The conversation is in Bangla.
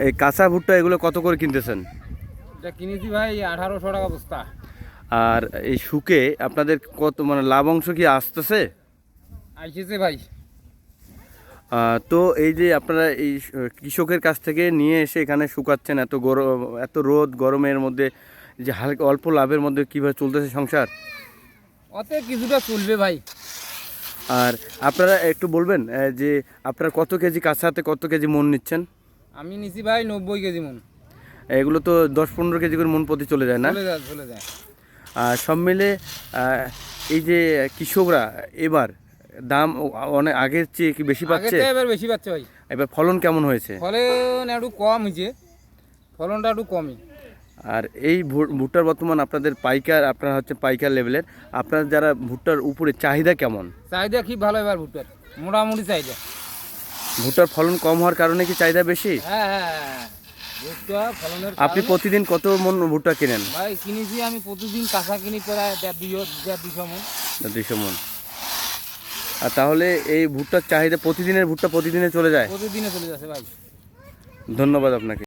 এই কাঁচা ভুট্টা এগুলো কত করে কিনতেছেন? এটা কিনেছি ভাই আঠারোশো টাকা বস্তা। আর এই শুকে আপনাদের কত মানে লাভ অংশ কি আসতেছে? আইসেছে ভাই। তো এই যে আপনারা এই কৃষকের কাছ থেকে নিয়ে এসে এখানে শুকাচ্ছেন এত গরম এত রোদ গরমের মধ্যে যে হালকা অল্প লাভের মধ্যে কীভাবে চলতেছে সংসার? অতে কিছুটা চলবে ভাই। আর আপনারা একটু বলবেন যে আপনারা কত কেজি কাঁচাতে কত কেজি মন নিচ্ছেন? আমি নিছি ভাই নব্বই কেজি মন। এগুলো তো দশ পনেরো কেজি করে মন প্রতি চলে যায় না? চলে যায় চলে যায়। আর সব মিলে এই যে কৃষকরা এবার দাম অনেক আগের চেয়ে কি বেশি পাচ্ছে? এবার বেশি পাচ্ছে ভাই। এবার ফলন কেমন হয়েছে? ফলন একটু কম হয়েছে। ফলনটা একটু কমই। আর এই ভুট্টার বর্তমান আপনাদের পাইকার আপনারা হচ্ছে পাইকার লেভেলের। আপনার যারা ভুট্টার উপরে চাহিদা কেমন? চাহিদা খুব ভালো এবার ভুট্টার। মোটামুটি চাহিদা। ভুট্টার ফলন কম হওয়ার কারণে কি চাহিদা বেশি? হ্যাঁ হ্যাঁ হ্যাঁ। ভুট্টা ফলনের আপনি প্রতিদিন কত মন ভুট্টা কেনেন? ভাই কিনেছি আমি প্রতিদিন কাঁচা কিনি প্রায় দুশো মন। দুশো মন মন। আর তাহলে এই ভুট্টার চাহিদা প্রতিদিনের ভুট্টা প্রতিদিনে চলে যায়? প্রতিদিনে চলে যাচ্ছে ভাই। ধন্যবাদ আপনাকে।